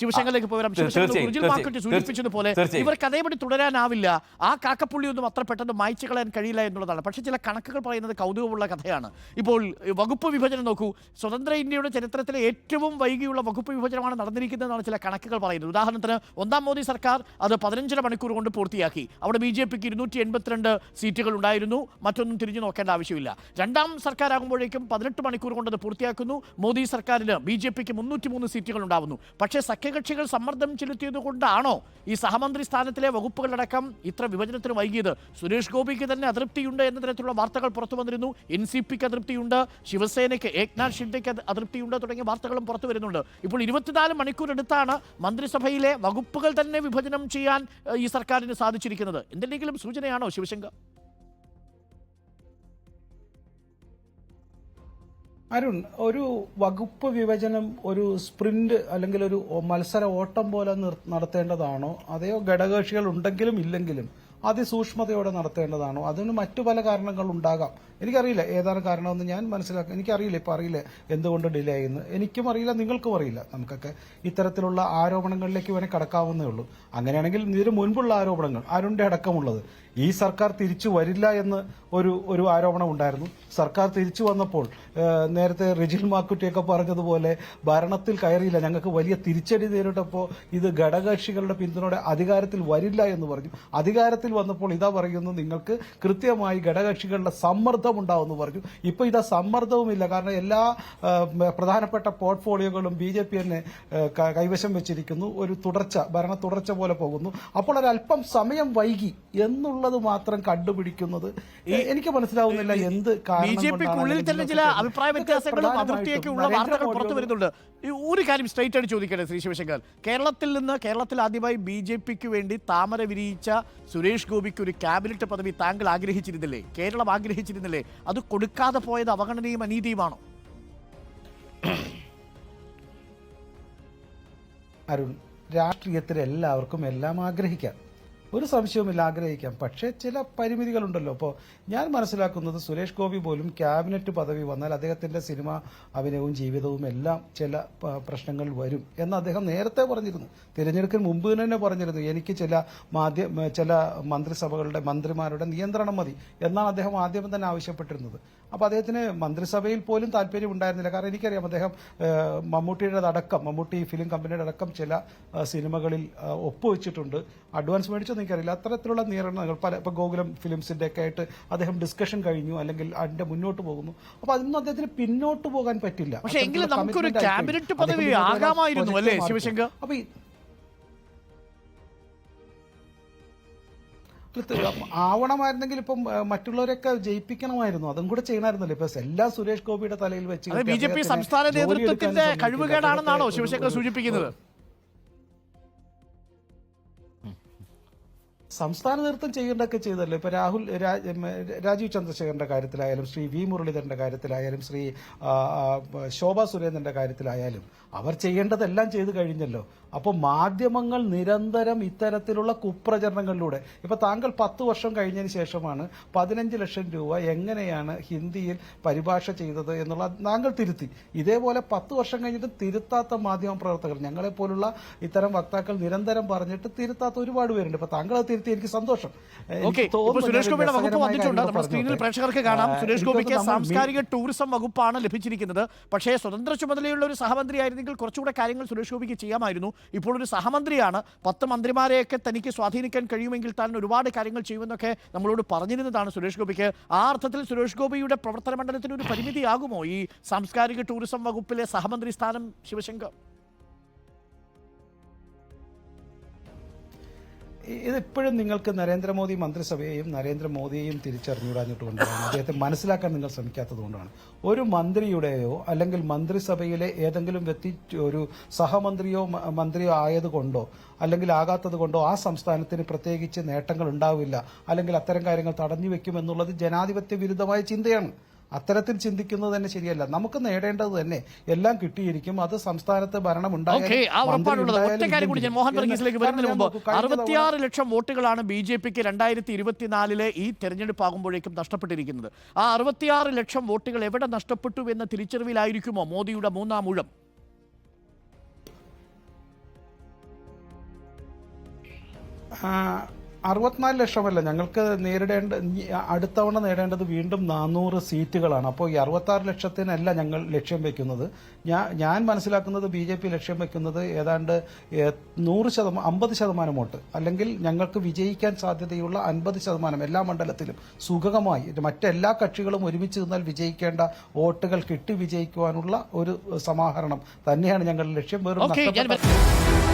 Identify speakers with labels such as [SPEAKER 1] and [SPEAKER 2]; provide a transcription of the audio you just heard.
[SPEAKER 1] ശിവശങ്കറിലേക്ക് ശിവശങ്കർ
[SPEAKER 2] തീർച്ചയായും,
[SPEAKER 1] ഊർജിൽ
[SPEAKER 2] തീർച്ചയായും,
[SPEAKER 1] മാർക്കറ്റ് സൂചിപ്പിച്ചതുപോലെ. ഇവർക്ക് അതേപടി തുടരാനാവില്ല. ആ കാക്കപ്പുള്ളിയൊന്നും അത്ര പെട്ടെന്ന് മായ്ച്ചു കളയാൻ കഴിയില്ല എന്നുള്ളതാണ്. പക്ഷേ ചില കണക്കുകൾ പറയുന്നത് കൗതുകമുള്ള കഥയാണ്. ഇപ്പോൾ വകുപ്പ് വിഭജനം നോക്കൂ. സ്വതന്ത്ര ഇന്ത്യയുടെ ചരിത്രത്തിലെ ഏറ്റവും വൈകിയുള്ള വകുപ്പ് വിഭജനമാണ് നടന്നിരിക്കുന്നതെന്നാണ് ചില കണക്കുകൾ പറയുന്നത്. ഉദാഹരണത്തിന് ഒന്നാം മോദി സർക്കാർ അത് പതിനഞ്ചര മണിക്കൂർ കൊണ്ട് പൂർത്തിയാക്കി. അവിടെ ബി ജെ പിക്ക് ഇരുന്നൂറ്റി എൺപത്തിരണ്ട് സീറ്റുകൾ ഉണ്ടായിരുന്നു. മറ്റൊന്നും തിരിഞ്ഞു നോക്കേണ്ട ആവശ്യമില്ല. രണ്ടാം സർക്കാരാകുമ്പോഴേക്കും പതിനെട്ട് മണിക്കൂർ കൊണ്ട് അത് പൂർത്തിയാക്കുന്നു. മോദി സർക്കാരിന് ബി ജെ പിക്ക് മുന്നൂറ്റി മൂന്ന് സീറ്റുകൾ ഉണ്ടാവുന്നു. പക്ഷേ സഖ്യകക്ഷികൾ സമ്മർദ്ദം ചെലുത്തിയത് കൊണ്ടാണോ ഈ സഹമന്ത്രി സ്ഥാനത്തിലെ വകുപ്പുകളടക്കം ഇത്ര വിഭജനത്തിന് വൈകിയത്? സുരേഷ് ഗോപിക്ക് തന്നെ അതൃപ്തിയുണ്ട് എന്ന തരത്തിലുള്ള വാർത്തകൾ പുറത്തു വന്നിരുന്നു. എൻ സി പിക്ക് അതൃപ്തിയുണ്ട്. ശിവസേനയ്ക്ക് ഏക്നാഥ് ഷിൻഡെക്ക് അത് അതൃപ്തിയുണ്ട് തുടങ്ങിയ വാർത്തകളും പുറത്തു വരുന്നുണ്ട്. ഇപ്പോൾ ഇരുപത്തിനാല് മണിക്കൂർ എടുത്താണ് മന്ത്രിസഭയിലെ വകുപ്പുകൾ തന്നെ വിഭജനം ചെയ്യാൻ ഈ സർക്കാരിന് സാധിച്ചിരിക്കുന്നത്. എന്തെങ്കിലും സൂചനയാണോ ശിവശങ്കർ?
[SPEAKER 3] അരുൺ ഒരു വകുപ്പ് വിഭജനം ഒരു സ്പ്രിന്റ് അല്ലെങ്കിൽ ഒരു മത്സര ഓട്ടം പോലെ നടത്തേണ്ടതാണോ? അതെയോ ഘടകകക്ഷികൾ ഉണ്ടെങ്കിലും ഇല്ലെങ്കിലും അതിസൂക്ഷ്മതയോടെ നടത്തേണ്ടതാണോ? അതിന് മറ്റു പല കാരണങ്ങൾ ഉണ്ടാകാം. എനിക്കറിയില്ല ഏതാണ് കാരണമെന്ന് ഞാൻ മനസ്സിലാക്കാം എനിക്കറിയില്ല ഇപ്പം അറിയില്ല എന്തുകൊണ്ട് ഡിലേ ആയെന്ന്. എനിക്കും അറിയില്ല നിങ്ങൾക്കും അറിയില്ല. നമുക്കൊക്കെ ഇത്തരത്തിലുള്ള ആരോപണങ്ങളിലേക്ക് വേണേൽ കടക്കാവുന്നേ ഉള്ളൂ. അങ്ങനെയാണെങ്കിൽ ഇതിന് മുൻപുള്ള ആരോപണങ്ങൾ അരുണിന്റെ അടക്കമുള്ളത്. ഈ സർക്കാർ തിരിച്ചു വരില്ല എന്ന് ഒരു ഒരു ആരോപണം ഉണ്ടായിരുന്നു. സർക്കാർ തിരിച്ചു വന്നപ്പോൾ നേരത്തെ റിജിൽ മാക്കുട്ടിയൊക്കെ പറഞ്ഞതുപോലെ ഭരണത്തിൽ കയറിയില്ല. ഞങ്ങൾക്ക് വലിയ തിരിച്ചടി നേരിട്ടപ്പോൾ ഇത് ഘടകകക്ഷികളുടെ പിന്തുണയോടെ അധികാരത്തിൽ വരില്ല എന്ന് പറഞ്ഞു. അധികാരത്തിൽ വന്നപ്പോൾ ഇതാ പറയുന്നു നിങ്ങൾക്ക് കൃത്യമായി ഘടകകക്ഷികളുടെ സമ്മർദ്ദം ഉണ്ടാവുമെന്ന് പറഞ്ഞു. ഇപ്പോൾ ഇതാ സമ്മർദ്ദവുമില്ല. കാരണം എല്ലാ പ്രധാനപ്പെട്ട പോർട്ട്ഫോളിയോകളും ബി ജെ പി തന്നെ കൈവശം വെച്ചിരിക്കുന്നു. ഒരു തുടർച്ച ഭരണ തുടർച്ച പോലെ പോകുന്നു. അപ്പോൾ ഒരല്പം സമയം വൈകി എന്നുള്ളത് മാത്രം കണ്ടുപിടിക്കുന്നത് എനിക്ക് മനസ്സിലാവുന്നില്ല എന്ത്
[SPEAKER 1] ബി
[SPEAKER 3] കാരണം
[SPEAKER 1] ജെ പിക്കുള്ളിൽ തന്നെ ചില അഭിപ്രായ വ്യത്യാസങ്ങളും അതിർത്തിയൊക്കെ ഉള്ള വാർത്തകൾ പുറത്തു വരുന്നുണ്ട്. ഒരു കാര്യം സ്ട്രൈറ്റ് ആയിട്ട് ചോദിക്കട്ടെ ശ്രീ ശിവശങ്കർ. കേരളത്തിൽ നിന്ന് കേരളത്തിൽ ആദ്യമായി ബി ജെ പിക്ക് വേണ്ടി താമര വിരിയിച്ച സുരേഷ് ഗോപിക്ക് ഒരു ക്യാബിനറ്റ് പദവി താങ്കൾ ആഗ്രഹിച്ചിരുന്നില്ലേ? കേരളം ആഗ്രഹിച്ചിരുന്നില്ലേ? അത് കൊടുക്കാതെ പോയത് അവഗണനയും അനീതിയുമാണോ?
[SPEAKER 3] അരുൺ രാഷ്ട്രീയത്തിൽ എല്ലാവർക്കും എല്ലാം ആഗ്രഹിക്കാം. ഒരു സംശയവുമില്ല ആഗ്രഹിക്കാം. പക്ഷേ ചില പരിമിതികളുണ്ടല്ലോ. അപ്പോൾ ഞാൻ മനസ്സിലാക്കുന്നത് സുരേഷ് ഗോപി പോലും ക്യാബിനറ്റ് പദവി വന്നാൽ അദ്ദേഹത്തിന്റെ സിനിമ അഭിനയവും ജീവിതവും എല്ലാം ചില പ്രശ്നങ്ങൾ വരും എന്ന് അദ്ദേഹം നേരത്തെ പറഞ്ഞിരുന്നു. തിരഞ്ഞെടുപ്പിന് മുമ്പ് തന്നെ പറഞ്ഞിരുന്നു എനിക്ക് ചില മാധ്യമ ചില മന്ത്രിസഭകളുടെ മന്ത്രിമാരുടെ നിയന്ത്രണം മതി എന്നാണ് അദ്ദേഹം ആദ്യം തന്നെ ആവശ്യപ്പെട്ടിരുന്നത്. അപ്പോൾ അദ്ദേഹത്തിന് മന്ത്രിസഭയിൽ പോലും താല്പര്യം ഉണ്ടായിരുന്നില്ല. കാരണം എനിക്കറിയാം അദ്ദേഹം മമ്മൂട്ടിയുടെ അടക്കം മമ്മൂട്ടി ഫിലിം കമ്പനിയുടെ അടക്കം ചില സിനിമകളിൽ ഒപ്പുവെച്ചിട്ടുണ്ട്. അഡ്വാൻസ് മേടിച്ചൊന്നും എനിക്കറിയില്ല. അത്തരത്തിലുള്ള നിയന്ത്രണങ്ങൾ പല ഇപ്പൊ ഗോകുലം ഫിലിംസിന്റെ ഒക്കെ ആയിട്ട് അദ്ദേഹം ഡിസ്കഷൻ കഴിഞ്ഞു അല്ലെങ്കിൽ അതിന്റെ മുന്നോട്ട് പോകുന്നു. അപ്പോൾ അതൊന്നും അദ്ദേഹത്തിന് പിന്നോട്ട് പോകാൻ പറ്റില്ല.
[SPEAKER 1] പക്ഷേ എങ്കിലും നമുക്കൊരു ക്യാബിനറ്റ് പദവി ആകാമായിരുന്നു അല്ലേ, ശിവശങ്കർ?
[SPEAKER 3] അപ്പോൾ ആവണമായിരുന്നെങ്കിൽ ഇപ്പം മറ്റുള്ളവരെയൊക്കെ മറ്റുള്ളവരൊക്കെ ജയിപ്പിക്കണമായിരുന്നു. അതും കൂടെ ചെയ്യണമായിരുന്നല്ലോ. ഇപ്പൊ എല്ലാം സുരേഷ് ഗോപിയുടെ തലയിൽ വെച്ച്
[SPEAKER 1] ബി ജെ പി സംസ്ഥാന നേതൃത്വത്തിന്റെ. കഴിവുകേടാണെന്നാണോ ശിവശങ്കർ സൂചിപ്പിക്കുന്നത്?
[SPEAKER 3] സംസ്ഥാന നേതൃത്വം ചെയ്യേണ്ടതൊക്കെ ചെയ്തല്ലോ ഇപ്പൊ രാഹുൽ രാജീവ് ചന്ദ്രശേഖരന്റെ കാര്യത്തിലായാലും ശ്രീ വി മുരളീധരന്റെ കാര്യത്തിലായാലും ശ്രീ ശോഭാ സുരേന്ദ്രന്റെ കാര്യത്തിലായാലും അവർ ചെയ്യേണ്ടതെല്ലാം ചെയ്തു കഴിഞ്ഞല്ലോ. അപ്പോൾ മാധ്യമങ്ങൾ നിരന്തരം ഇത്തരത്തിലുള്ള കുപ്രചരണങ്ങളിലൂടെ ഇപ്പൊ താങ്കൾ പത്ത് വർഷം കഴിഞ്ഞതിന് ശേഷമാണ് പതിനഞ്ച് ലക്ഷം രൂപ എങ്ങനെയാണ് ഹിന്ദിയിൽ പരിഭാഷ ചെയ്തത് എന്നുള്ള താങ്കൾ തിരുത്തി. ഇതേപോലെ പത്ത് വർഷം കഴിഞ്ഞിട്ട് തിരുത്താത്ത മാധ്യമ പ്രവർത്തകർ ഞങ്ങളെപ്പോലുള്ള ഇത്തരം വക്താക്കൾ നിരന്തരം പറഞ്ഞിട്ട് തിരുത്താത്ത ഒരുപാട് പേരുണ്ട്. ഇപ്പൊ താങ്കൾ അത് തിരുത്തി എനിക്ക് സന്തോഷം
[SPEAKER 1] സുരേഷ് ഗോപിയുടെ വകുപ്പ് വന്നിട്ടുണ്ട്. നമ്മുടെ സ്ക്രീനിൽ. പ്രേക്ഷകർക്ക് കാണാം. സുരേഷ് ഗോപിക്ക് സാംസ്കാരിക ടൂറിസം വകുപ്പാണ് ലഭിച്ചിരിക്കുന്നത്. പക്ഷേ സ്വതന്ത്ര ചുമതലയുള്ള ഒരു സഹമന്ത്രി ആയിരുന്നെങ്കിൽ കുറച്ചുകൂടെ കാര്യങ്ങൾ സുരേഷ് ഗോപിക്ക് ചെയ്യാമായിരുന്നു. ഇപ്പോൾ ഒരു സഹമന്ത്രിയാണ്. പത്ത് മന്ത്രിമാരെയൊക്കെ തനിക്ക് സ്വാധീനിക്കാൻ കഴിയുമെങ്കിൽ താൻ ഒരുപാട് കാര്യങ്ങൾ ചെയ്യുമെന്നൊക്കെ നമ്മളോട് പറഞ്ഞിരുന്നതാണ് സുരേഷ് ഗോപിക്ക്. ആ അർത്ഥത്തിൽ സുരേഷ് ഗോപിയുടെ പ്രവർത്തന മണ്ഡലത്തിന് ഒരു പരിമിതിയാകുമോ ഈ സാംസ്കാരിക ടൂറിസം വകുപ്പിലെ സഹമന്ത്രി സ്ഥാനം ശിവശങ്കർ?
[SPEAKER 3] ഇതിപ്പോഴും നിങ്ങൾക്ക് നരേന്ദ്രമോദി മന്ത്രിസഭയെയും നരേന്ദ്രമോദിയെയും തിരിച്ചറിഞ്ഞുവിടാഞ്ഞിട്ടുകൊണ്ടാണ് അദ്ദേഹത്തെ മനസ്സിലാക്കാൻ നിങ്ങൾ ശ്രമിക്കാത്തത് കൊണ്ടാണ്. ഒരു മന്ത്രിയുടെയോ അല്ലെങ്കിൽ മന്ത്രിസഭയിലെ ഏതെങ്കിലും വ്യക്തി ഒരു സഹമന്ത്രിയോ മന്ത്രിയോ ആയതുകൊണ്ടോ അല്ലെങ്കിൽ ആകാത്തത് കൊണ്ടോ ആ സംസ്ഥാനത്തിന് പ്രത്യേകിച്ച് നേട്ടങ്ങൾ ഉണ്ടാവില്ല അല്ലെങ്കിൽ അത്തരം കാര്യങ്ങൾ തടഞ്ഞു വെക്കുമെന്നുള്ളത് ജനാധിപത്യ വിരുദ്ധമായ ചിന്തയാണ്. അത്തരത്തിൽ ചിന്തിക്കുന്നത് തന്നെ ശരിയല്ല. നമുക്ക് നേടേണ്ടത് തന്നെ എല്ലാം കിട്ടിയിരിക്കും. അത് സംസ്ഥാനത്ത് ഭരണം
[SPEAKER 1] അറുപത്തിയാറ് ലക്ഷം വോട്ടുകളാണ് ബി ജെ പിക്ക് രണ്ടായിരത്തി ഇരുപത്തിനാലിലെ ഈ തെരഞ്ഞെടുപ്പ് ആകുമ്പോഴേക്കും നഷ്ടപ്പെട്ടിരിക്കുന്നത്. ആ അറുപത്തിയാറ് ലക്ഷം വോട്ടുകൾ എവിടെ നഷ്ടപ്പെട്ടു എന്ന തിരിച്ചറിവിലായിരിക്കുമോ മോദിയുടെ മൂന്നാം ഊഴം?
[SPEAKER 3] ആ അറുപത്തിനാല് ലക്ഷമല്ല ഞങ്ങൾക്ക് നേരിടേണ്ട അടുത്തവണ നേടേണ്ടത് വീണ്ടും നാനൂറ് സീറ്റുകളാണ്. അപ്പോൾ ഈ അറുപത്താറ് ലക്ഷത്തിനല്ല ഞങ്ങൾ ലക്ഷ്യം വെക്കുന്നത്. ഞാൻ ഞാൻ മനസ്സിലാക്കുന്നത് ബി ജെ പി ലക്ഷ്യം വെക്കുന്നത് ഏതാണ്ട് നൂറ് ശതമാനം അമ്പത് ശതമാനം വോട്ട്. അല്ലെങ്കിൽ ഞങ്ങൾക്ക് വിജയിക്കാൻ സാധ്യതയുള്ള അൻപത് ശതമാനം എല്ലാ മണ്ഡലത്തിലും സുഗമമായി. മറ്റെല്ലാ കക്ഷികളും ഒരുമിച്ച് നിന്നാൽ വിജയിക്കേണ്ട വോട്ടുകൾ കിട്ടി വിജയിക്കുവാനുള്ള ഒരു സമാഹരണം തന്നെയാണ് ഞങ്ങളുടെ ലക്ഷ്യം. വെറും